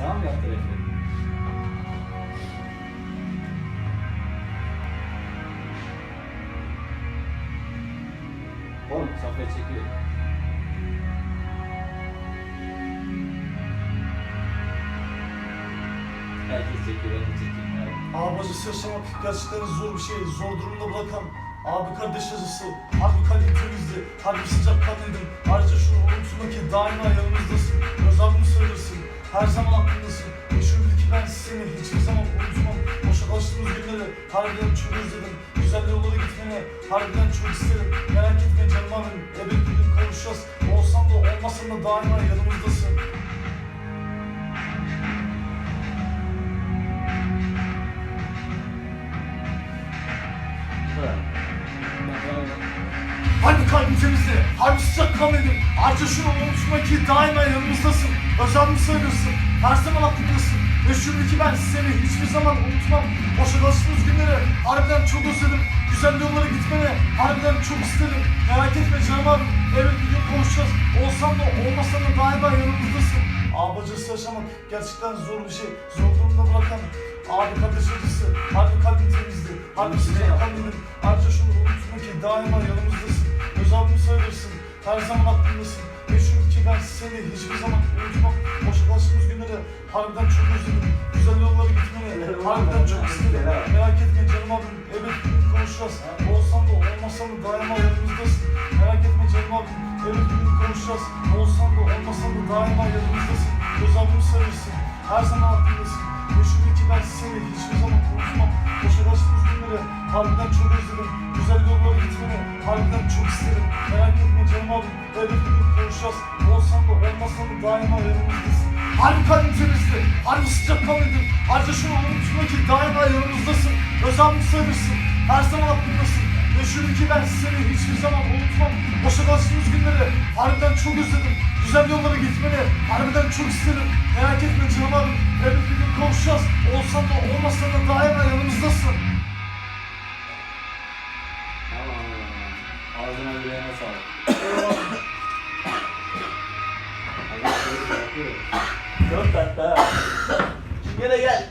Sana mı yaptı refleks? Oğlum Saffet çekiyor. Herkes çekiyor, ben de çekeyim. Abi acısı yaşamak gerçekten zor bir şey. Zor durumda bırakan abi kardeş acısı. Harbi kalbim temizdi, harbi sıcak kanlıydım. Ayrıca şunu unutma ki daima yanımızdasın. Her zaman aklımdasın. Bil ki ben seni hiçbir zaman unutmam. Boşa kaçtığımız günleri harbiden çok özledim. Güzel yollara gitmeni harbiden çok isterim. Merak etme canım abim, bir gün kavuşacağız. Olsan da olmasan da daima yanımızdasın. Harbi kalbim temizdi, harbi sıcak kanlıydım. Ayrıca şunu unutma ki daima yanımızdasın. Özel mi sayılırsın, her zaman aklımdasın. Ve şunu ki ben seni hiçbir zaman unutmam. Boşa kaçtığımız günleri harbiden çok özledim. Güzel yollara gitmeni harbiden çok isterim. Merak etme canım abim, evet bir gün konuşacağız. Olsan da olmasan da daima yanımızdasın. Abi acısı yaşamak gerçekten zor bir şey. Zor durumda bırakan abi kardeş acısı. Harbi kalbim temizdi, harbi sıcak kanlıydım. Ayrıca şunu unutma ki daima yanımızdasın. Her zaman aklımdasın. Ve ki ben seni hiçbir zaman unutmam. Boşa kaçtığımız günleri harbiden çok özledim. Güzel yollara gitmeni harbiden çok isterim. Merak etme canım abim, evet bir gün konuşacağız. Olsan da olmasan da daima yanımızdasın. Merak etme canım abim, evet bir gün konuşacağız. Olsan da olmasan da daima yanımızdasın. Öz abimi sayılırsın, her zaman aklımdasın. Ben seni hiçbir zaman unutmam. Boşa kaçtığımız günleri harbiden çok özledim. Güzel yollara gitmeni harbiden çok isterim. Merak etme canım abim, evet bir gün konuşacağız. Olsan da olmasan da daima yanımızdasın. Harbi kalbim temizdi, harbi sıcak kanlıydım. Ayrıca şunu unutma ki daima yanımızdasın. Özel sayılırsın, her zaman aklımdasın. Ve şunu ki ben seni hiçbir zaman unutmam. Boşa kaçtığımız günleri harbiden çok özledim. Güzel yollara gitmeni harbiden çok isterim. Merak etme canım olsan da olmasa da daima yanımızdasın. Tamam. Ağzına yüreğine sağlık. Çok tatlı ha. Şimdi gel.